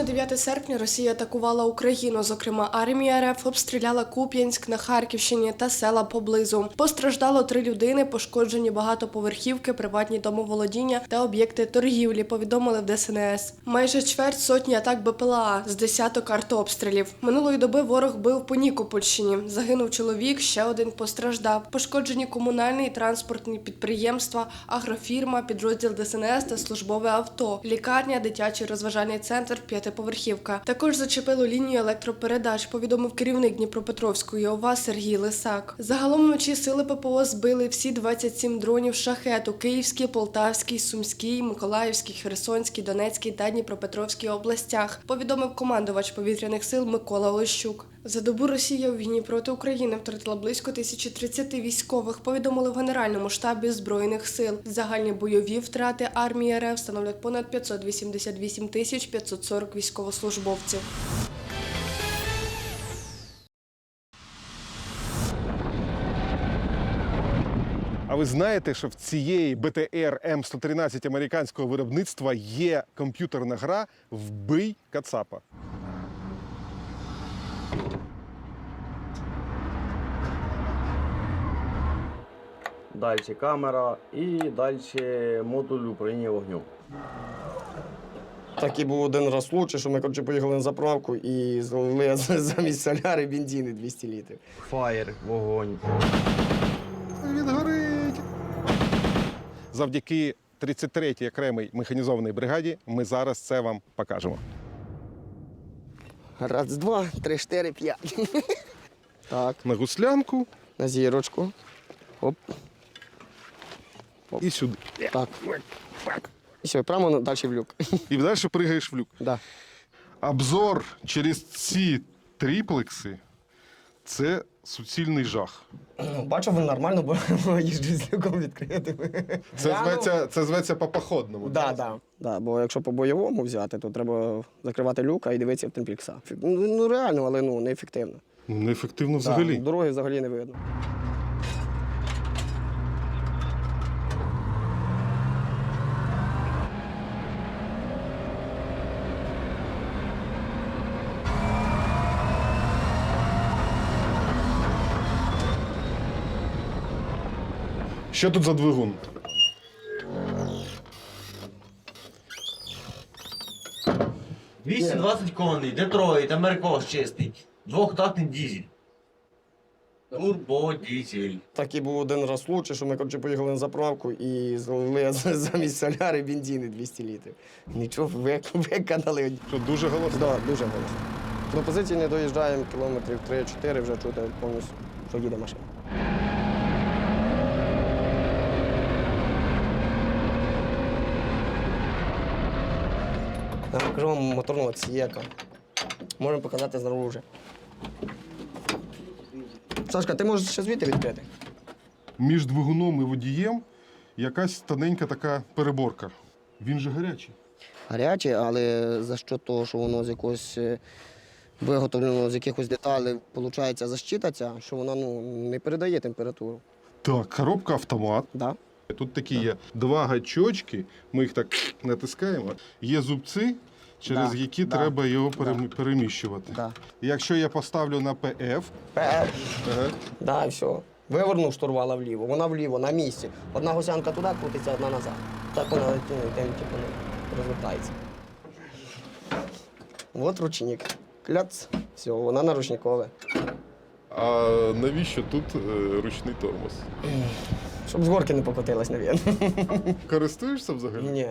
на 9 серпня Росія атакувала Україну. Зокрема, армія РФ обстріляла Куп'янськ на Харківщині та села поблизу. Постраждало три людини, пошкоджені багатоповерхівки, приватні домоволодіння та об'єкти торгівлі. Повідомили в ДСНС. Майже чверть сотні атак БПЛА з десяток артобстрілів. Минулої доби ворог бив по Нікопольщині. Загинув чоловік, ще один постраждав. Пошкоджені комунальні і транспортні підприємства, агрофірма, підрозділ ДСНС та службове авто, лікарня, дитячий розважальний центр, п'ятиповерхівка. Також зачепило лінію електропередач. Повідомив керівник Дніпропетровської ОВА Сергій Лисак. Загалом вночі сили ППО збили всі 27 дронів шахету Київській, Полтавській, Сумській, Миколаївській, Херсонській, Донецькій та Дніпропетровській областях. Повідомив командувач повітряних сил Микола Олещук. За добу Росія у війні проти України втратила близько 1030 військових. Повідомили в Генеральному штабі збройних сил. Загальні бойові втрати армії РФ становлять понад 588 тисяч 540 військовослужбовців. А ви знаєте, що в цієї БТР М113 американського виробництва є комп'ютерна гра Вбий Кацапа. Далі камера і далі модуль управління вогню. Так і був один раз случай, що ми коротше, поїхали на заправку і злили замість соляри бензини 200 літрів. Фаєр, вогонь. Він горить. Завдяки 33-й окремій механізованій бригаді ми зараз це вам покажемо. Раз, два, три, чотири, п'ять. Так, На гуслянку на зірочку. Оп, і сюди. так. І все, прямо далі в люк. І далі пригаєш в люк. Да. Обзор через ці триплекси це суцільний жах. Ну, Бачу, він нормально, бо їжджу з люком відкритим. Це зветься, це зветься по походному. Да, да. Да, бо якщо по бойовому взяти, то треба закривати люка і дивитися в темплікса. Ну, ну реально, але ну неефективно. Неефективно Да, взагалі. дороги взагалі не видно. Що тут за двигун? – 220 коней, Детройт, Америкос чистий, двохтактний дізель. Турбодізель. Так і був один раз случай, що ми коротше, поїхали на заправку і злили замість соляри бензини 200 літрів. Нічого, вик- виконали. Що дуже голосно. Да, дуже голосно. До позиції не доїжджаємо кілометрів 3-4, вже чути повністю, що їде машина. Покажу вам моторного отсека. Можемо показати знаружи. Сашка, ти можеш ще звідти відкрити? Між двигуном і водієм якась тоненька така переборка. Він же гарячий. гаряче, але за що того, що воно з якогось е, виготовлено з якихось деталей, виходить, защитаться, що воно ну, не передає температуру. Так, коробка автомат. Да? Тут такі є два гачочки, ми їх так натискаємо. Є зубці, через Да, які да, треба його да. перем- переміщувати. Да. Якщо я поставлю на ПФ, Пе- ага, Да, і все. Вивернув штурвала вліво, вона вліво, на місці. Одна гусянка туди крутиться, одна назад. Так вона ну, тим, типу, ну, розвертається. От ручник. Кляц. Все, вона на ручникове. а навіщо тут е, ручний тормоз? Щоб з горки не покотилась, навіть. Користуєшся взагалі? Ні.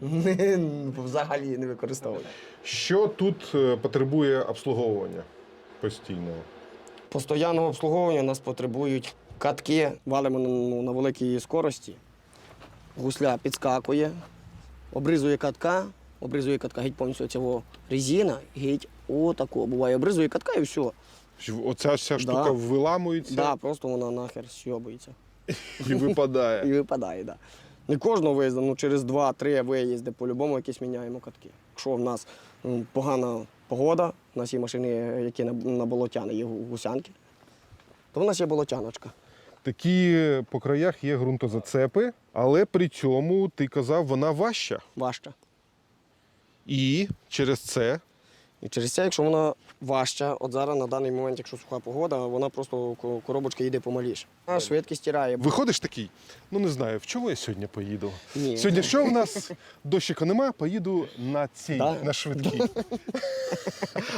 Взагалі не використовую. Що тут е, потребує обслуговування постійного? Постоянного обслуговування нас потребують катки, валимо ну, на великій скорості. Гусля підскакує, обризує катка, обризує катка, геть повністю цього резина, геть отако. Буває, обризує катка і все. Оця вся штука виламується Да, просто вона нахер сьобується. І випадає. І випадає, да. Не кожного виїзду, ну через 2-3 виїзди по-любому якісь міняємо катки. Якщо в нас м, погана погода, у нас є машини, які на, на болотяни, є гусянки, то в нас є болотяночка. Такі по краях є ґрунтозацепи, але при цьому ти казав, вона важча. Важча. І через це І через це, якщо вона важча, от зараз на даний момент, якщо суха погода, вона просто коробочка їде помаліше. А швидкість тіряє. виходиш такий. Ну не знаю, в чому я сьогодні поїду. Ні. Сьогодні що в нас? Дощика нема, поїду на цій, Да. на швидкій.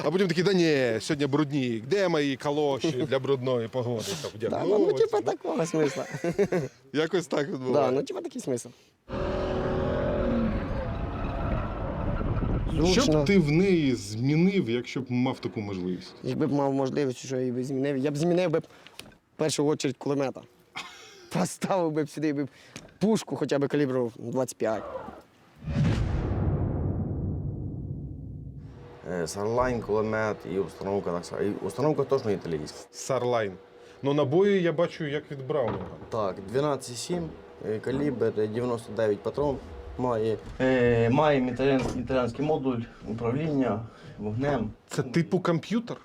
А потім такий, да ні, сьогодні брудні. Де мої калоші для брудної погоди? Да, ну, ну, типа такого смисла. Якось так Да, ну, типа такий смисл. Що б ти в неї змінив, якщо б мав таку можливість? Якби б мав можливість, що я б змінив, я б змінив би в першу чергу кулемета. Поставив би б сюди би пушку хоча б калібру 25. Е, Сарлайн, кулемет і установка так само. І установка точно італійська. Сарлайн. Ну набої я бачу, як від Браунінга. Так, 12,7, е, калібр 99 патрон має. Е, має італійський, італійський модуль управління вогнем. Це типу комп'ютер?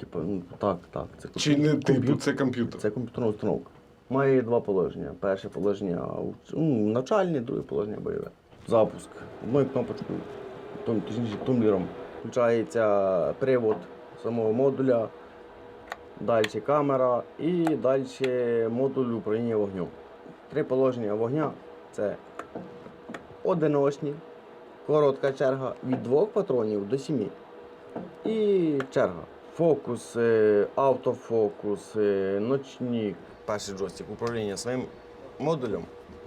Типу, ну, так, так. Це Чи не типу, це комп'ютер? Це комп'ютерна установка. Має два положення. Перше положення ну, навчальне, друге положення бойове. Запуск. Одною кнопочкою, том- точніше тумблером. Включається привод самого модуля, далі камера і далі модуль управління вогню. Три положення вогня це одиночні, коротка черга від двох патронів до сімі. І черга. Фокус, е, автофокус, е, ночник. Перший джойстик управління своїм модулем.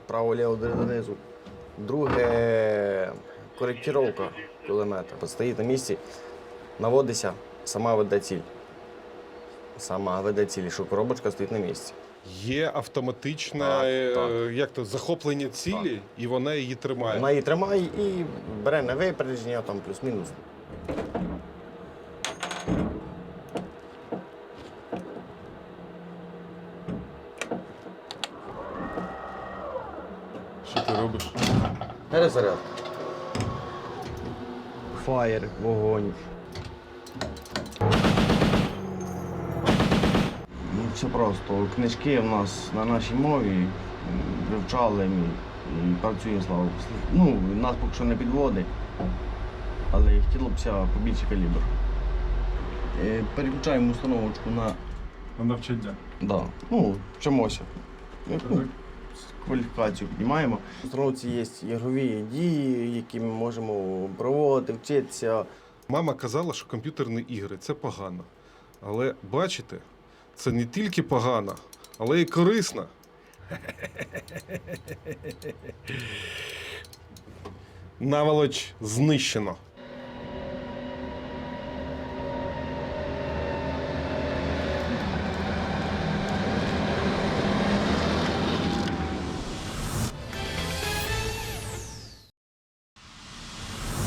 Право-ліво донизу. Друге коректировка кулемета. Стоїть на місці, наводиться, сама веде ціль. Сама веде ціль, що коробочка стоїть на місці. Є автоматичне Так, е, так. як то, захоплення цілі, і вона її тримає. Вона її тримає і бере на випередження, там плюс-мінус. Що ти робиш? Перезаряд. Фаєр, вогонь. Все просто. Книжки в нас на нашій мові вивчали ми і працюємо, слава Богу. Ну, нас поки що не підводить, але хотілося б побільше калібр. Е, Переключаємо установочку на Навчання. Да. Ну, вчимося. Ну, кваліфікацію піднімаємо. В установці є ігрові дії, які ми можемо проводити, вчитися. Мама казала, що комп'ютерні ігри це погано. Але бачите, це не тільки погано, але й корисно. Наволоч знищено.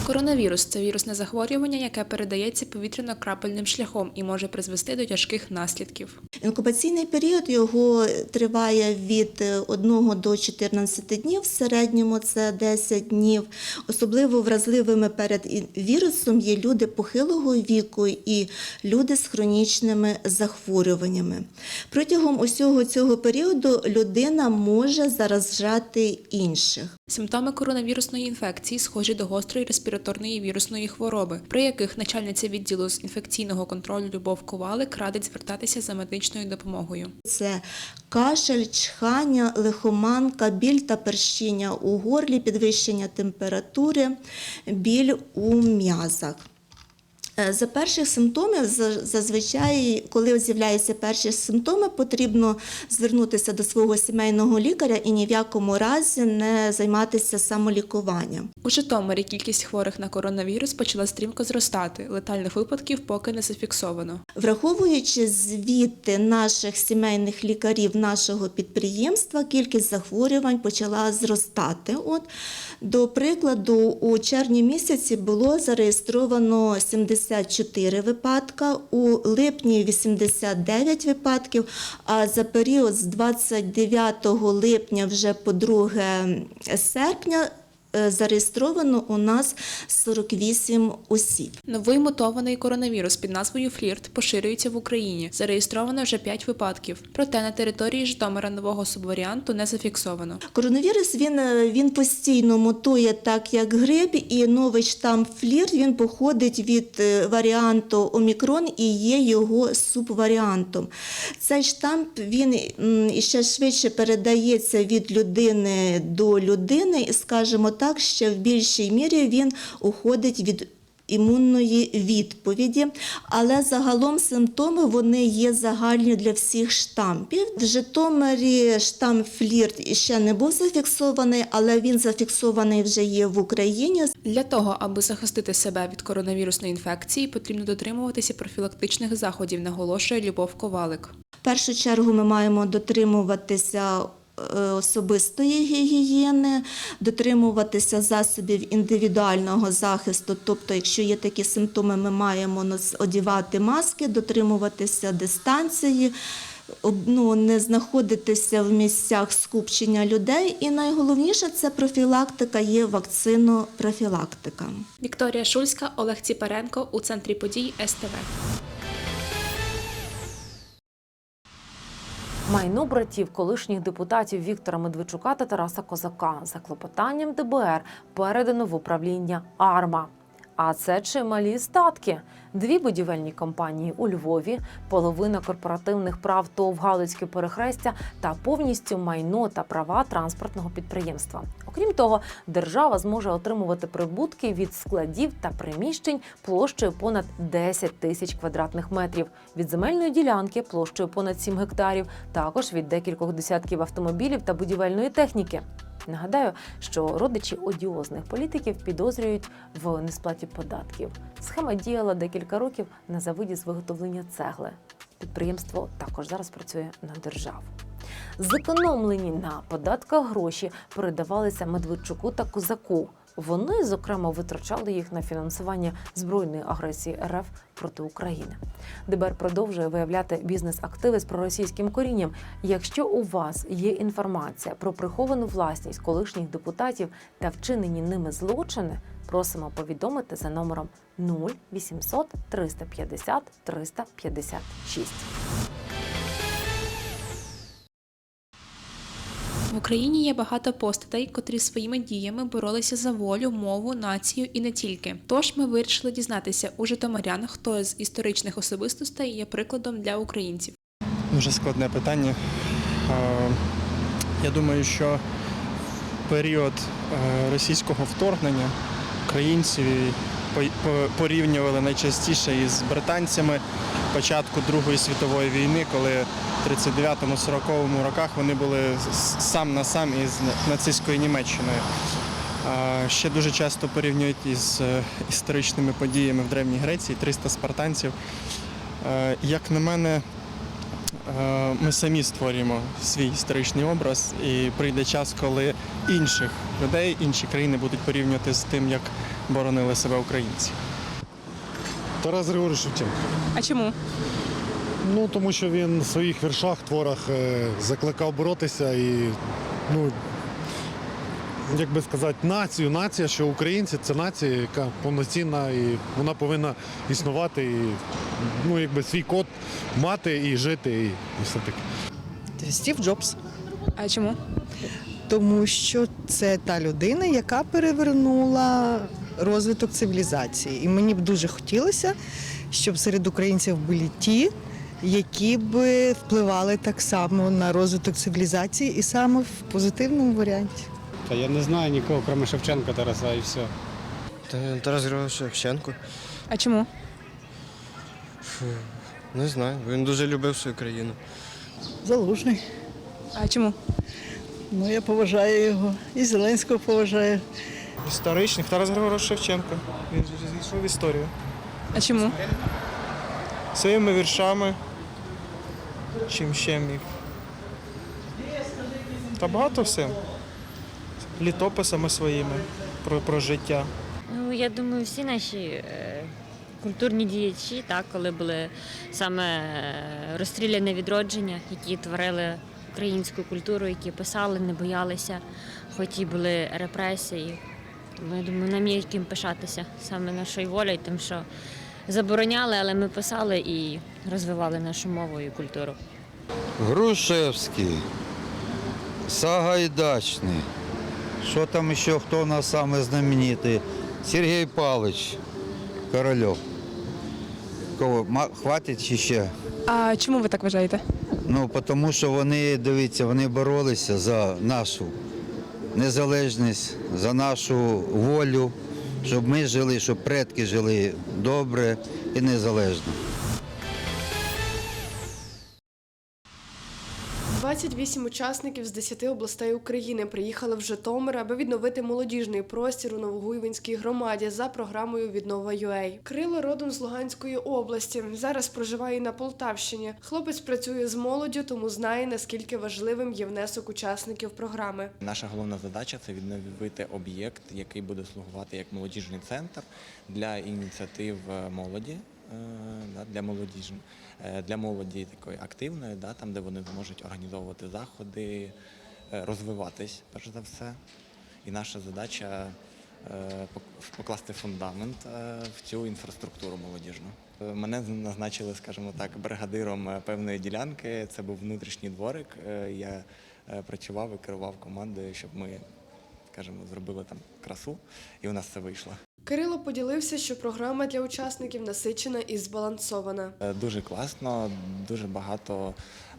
Коронавірус це вірусне захворювання, яке передається повітряно-крапельним шляхом і може призвести до тяжких наслідків. Інкубаційний період його триває від 1 до 14 днів, в середньому це 10 днів. Особливо вразливими перед вірусом є люди похилого віку і люди з хронічними захворюваннями. Протягом усього цього періоду людина може заражати інших. Симптоми коронавірусної інфекції схожі до гострої респіраторної вірусної хвороби, при яких начальниця відділу з інфекційного контролю Любов Ковалик радить звертатися за медичною допомогою. Це кашель, чхання, лихоманка, біль та перщіння у горлі, підвищення температури, біль у м'язах. Е, За перших симптомів зазвичай, коли з'являються перші симптоми, потрібно звернутися до свого сімейного лікаря і ні в якому разі не займатися самолікуванням. У Житомирі кількість хворих на коронавірус почала стрімко зростати. Летальних випадків поки не зафіксовано. Враховуючи звіти наших сімейних лікарів нашого підприємства, кількість захворювань почала зростати. От, до прикладу, у червні місяці було зареєстровано 74 випадка, у липні 89 випадків, а за період з 29 липня вже по 2 серпня зареєстровано у нас 48 осіб. Новий мутований коронавірус під назвою Флірт поширюється в Україні. Зареєстровано вже 5 випадків. Проте на території Житомира нового субваріанту не зафіксовано. Коронавірус він, е, він постійно мутує так, як грип, і новий штам флірт він походить від е, варіанту Омікрон і є його субваріантом. Цей штамп він м, іще швидше передається від людини до людини, скажімо так, ще в більшій мірі він уходить від імунної відповіді, але загалом симптоми вони є загальні для всіх штампів. В Житомирі штам флірт ще не був зафіксований, але він зафіксований вже є в Україні. Для того, аби захистити себе від коронавірусної інфекції, потрібно дотримуватися профілактичних заходів, наголошує Любов Ковалик. В першу чергу ми маємо дотримуватися особистої гігієни, дотримуватися засобів індивідуального захисту. Тобто, якщо є такі симптоми, ми маємо одягати маски, дотримуватися дистанції. Ну, не знаходитися в місцях скупчення людей, і найголовніше це профілактика, є вакцинопрофілактика. Вікторія Шульська, Олег Ціпаренко у центрі подій СТВ. Майно братів колишніх депутатів Віктора Медведчука та Тараса Козака за клопотанням ДБР передано в управління АРМА. А це чималі статки. Дві будівельні компанії у Львові, половина корпоративних прав ТОВ Галицьке перехрестя та повністю майно та права транспортного підприємства. Окрім того, держава зможе отримувати прибутки від складів та приміщень площею понад 10 тисяч квадратних метрів, від земельної ділянки площею понад 7 гектарів, також від декількох десятків автомобілів та будівельної техніки. Нагадаю, що родичі одіозних політиків підозрюють в несплаті податків. Схема діяла декілька років на заводі з виготовлення цегли. Підприємство також зараз працює на державу. Зекономлені на податках гроші передавалися Медведчуку та Козаку. Вони, зокрема, витрачали їх на фінансування збройної агресії РФ проти України. ДБР продовжує виявляти бізнес-активи з проросійським корінням. Якщо у вас є інформація про приховану власність колишніх депутатів та вчинені ними злочини, просимо повідомити за номером 0800 350 356. В Україні є багато постатей, котрі своїми діями боролися за волю, мову, націю і не тільки. Тож ми вирішили дізнатися у житомирян, хто з історичних особистостей є прикладом для українців. Дуже складне питання. Я думаю, що в період е, російського вторгнення українці по- по- порівнювали найчастіше із британцями початку Другої світової війни, коли в 39-40 роках вони були сам на сам із нацистською Німеччиною. Ще дуже часто порівнюють із е, історичними подіями в Древній Греції 300 спартанців. Е, Як на мене, ми самі створюємо свій історичний образ, і прийде час, коли інших людей, інші країни будуть порівнювати з тим, як боронили себе українці. Тарас Григорович Шевченко. А чому? Ну, тому що він в своїх віршах, творах е, закликав боротися і, ну, як би сказати, націю. Нація, що українці це нація, яка повноцінна і вона повинна існувати і ну, якби свій код мати і жити, і, все таке. Стів Джобс, А чому? тому що це та людина, яка перевернула розвиток цивілізації. І мені б дуже хотілося, щоб серед українців були ті, які б впливали так само на розвиток цивілізації і саме в позитивному варіанті. Та я не знаю нікого, крім Шевченка Тараса і все. Тарас Григорович Шевченко. А чому? Не знаю. Він дуже любив свою країну. Залужний. А чому? Ну, я поважаю його. І Зеленського поважаю. Історичних Тарас Григорович Шевченко. Він зійшов в історію. А чому? Своїми віршами. Чим ще міг. Та багато всім. Літописами своїми про, про життя. Ну, я думаю, всі наші е, культурні діячі, так, коли були саме е, розстріляне відродження, які творили українську культуру, які писали, не боялися, хоч і були репресії. Тому думаю, нам є яким пишатися саме нашою волею, тим, що забороняли, але ми писали і розвивали нашу мову і культуру. Грушевський, Сагайдачний. Що там ще, хто у нас самий знаменитий? Сергій Павлович Корольов. Кого? Хватить чи ще? А чому ви так вважаєте? Ну, тому що вони, дивіться, вони боролися за нашу незалежність, за нашу волю, щоб ми жили, щоб предки жили добре і незалежно. 28 учасників з 10 областей України приїхали в Житомир, аби відновити молодіжний простір у Новогуйвинській громаді за програмою Віднова UA. Крило родом з Луганської області. Зараз проживає на Полтавщині. Хлопець працює з молоддю, тому знає наскільки важливим є внесок учасників програми. Наша головна задача це відновити об'єкт, який буде слугувати як молодіжний центр для ініціатив е, молоді. е, Для молодіж, е, для молоді такої активної, да, там, де вони зможуть організовувати заходи, е, розвиватись, перш за все. І наша задача е, покласти фундамент е, в цю інфраструктуру молодіжну. Е, Мене назначили, скажімо так, бригадиром е, певної ділянки. Це був внутрішній дворик. Е, Я е, працював і керував командою, щоб ми, скажімо, зробили там красу, і у нас це вийшло. Кирило поділився, що програма для учасників насичена і збалансована. Е, Дуже класно, дуже багато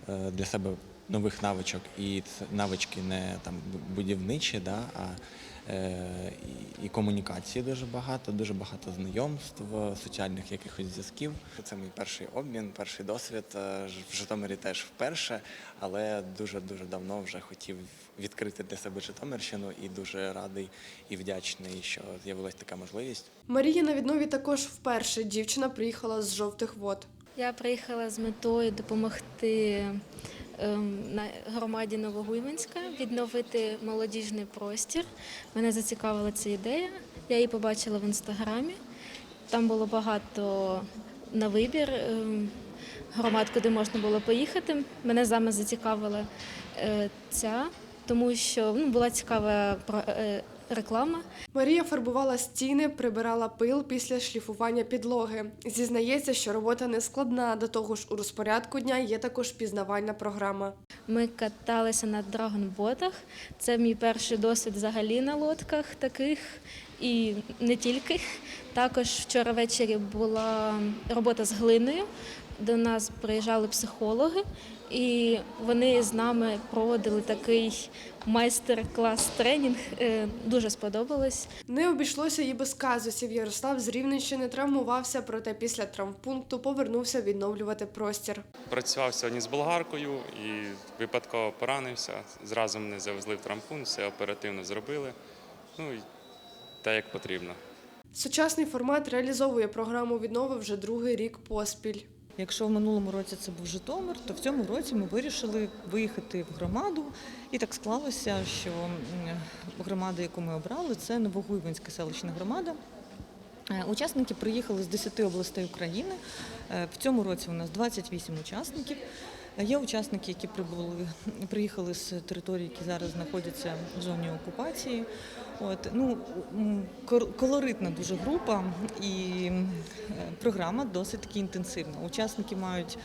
е, для себе нових навичок. І навички не там будівничі, да, а і, і комунікації дуже багато, дуже багато знайомств, соціальних якихось зв'язків. Це мій перший обмін, перший досвід. Е, ж- В Житомирі теж вперше, але дуже дуже давно вже хотів відкрити для себе Житомирщину і дуже радий і вдячний, що з'явилася така можливість. Марія на віднові також вперше. Дівчина приїхала з жовтих вод. Я приїхала з метою допомогти на громаді Новогуйвинська відновити молодіжний простір. Мене зацікавила ця ідея. Я її побачила в інстаграмі. Там було багато на вибір ем, громад, куди можна було поїхати. Мене саме зацікавила е, ця, тому що ну, була цікава е, реклама. Марія фарбувала стіни, прибирала пил після шліфування підлоги. Зізнається, що робота не складна. До того ж, у розпорядку дня є також пізнавальна програма. Ми каталися на драгонботах. Це мій перший досвід взагалі на лодках таких. І не тільки. Також вчора ввечері була робота з глиною. До нас приїжджали психологи, і вони з нами проводили такий майстер-клас тренінг. Е, Дуже сподобалось. Не обійшлося і без казусів. Ярослав з Рівненщини травмувався, проте після травмпункту повернувся відновлювати простір. Працював сьогодні з болгаркою і випадково поранився. Зразу мене завезли в трампун, все оперативно зробили. Ну і те, як потрібно. Сучасний формат реалізовує програму віднови вже другий рік поспіль. Якщо в минулому році це був Житомир, то в цьому році ми вирішили виїхати в громаду. І так склалося, що громада, яку ми обрали, це Новогуйвинська селищна громада. Е, Учасники приїхали з 10 областей України. Е, В цьому році у нас 28 учасників. Є учасники, які прибули, приїхали з території, які зараз знаходяться в зоні окупації. От, ну, колоритна дуже група і е, програма досить таки інтенсивна. Учасники мають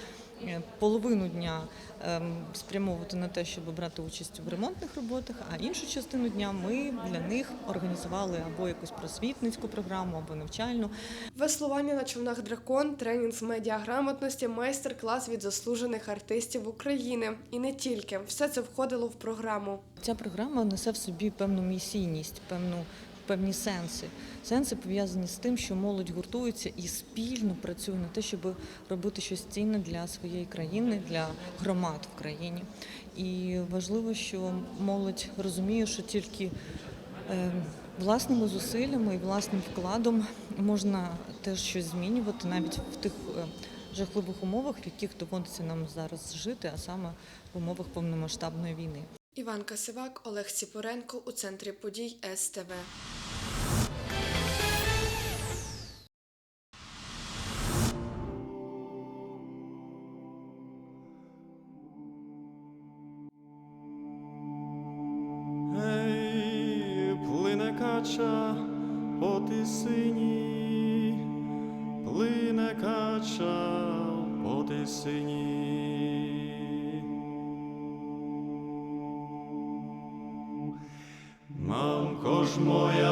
половину дня ем, спрямовувати на те, щоб брати участь в ремонтних роботах, а іншу частину дня ми для них організували або якусь просвітницьку програму, або навчальну. Веслування на човнах дракон, тренінг з медіаграмотності, майстер-клас від заслужених артистів України. І не тільки все це входило в програму. Ця програма несе в собі певну місійність, певну. Певні сенси. Сенси пов'язані з тим, що молодь гуртується і спільно працює на те, щоб робити щось цінне для своєї країни, для громад в країні. І важливо, що молодь розуміє, що тільки е, власними зусиллями і власним вкладом можна теж щось змінювати навіть в тих е, жахливих умовах, в яких доводиться нам зараз жити, а саме в умовах повномасштабної війни. Іван Касивак, Олег Ціпоренко у центрі подій СТВ. Плине сині, тисині, плине кача по тисині. Мамко ж моя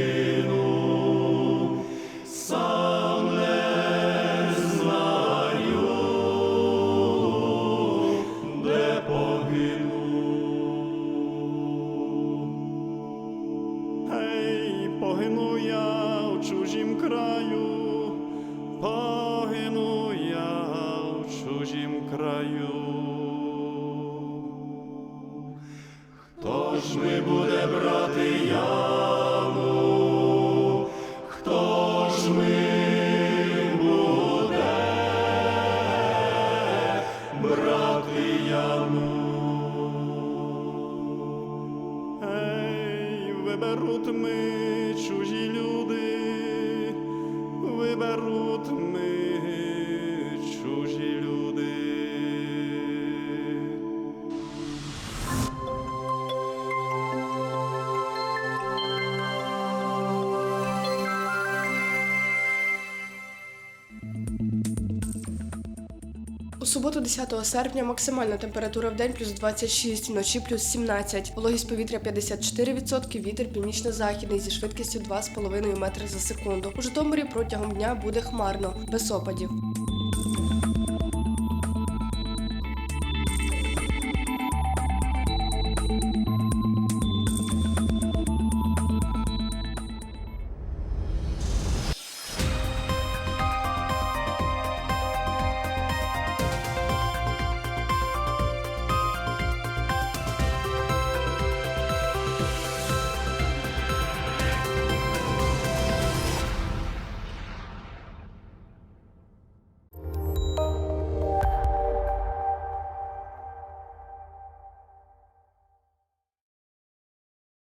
суботу, 10 серпня, максимальна температура в день плюс 26, вночі плюс 17. Вологість повітря 54%, вітер північно-західний зі швидкістю 2,5 метри за секунду. У Житомирі протягом дня буде хмарно, без опадів.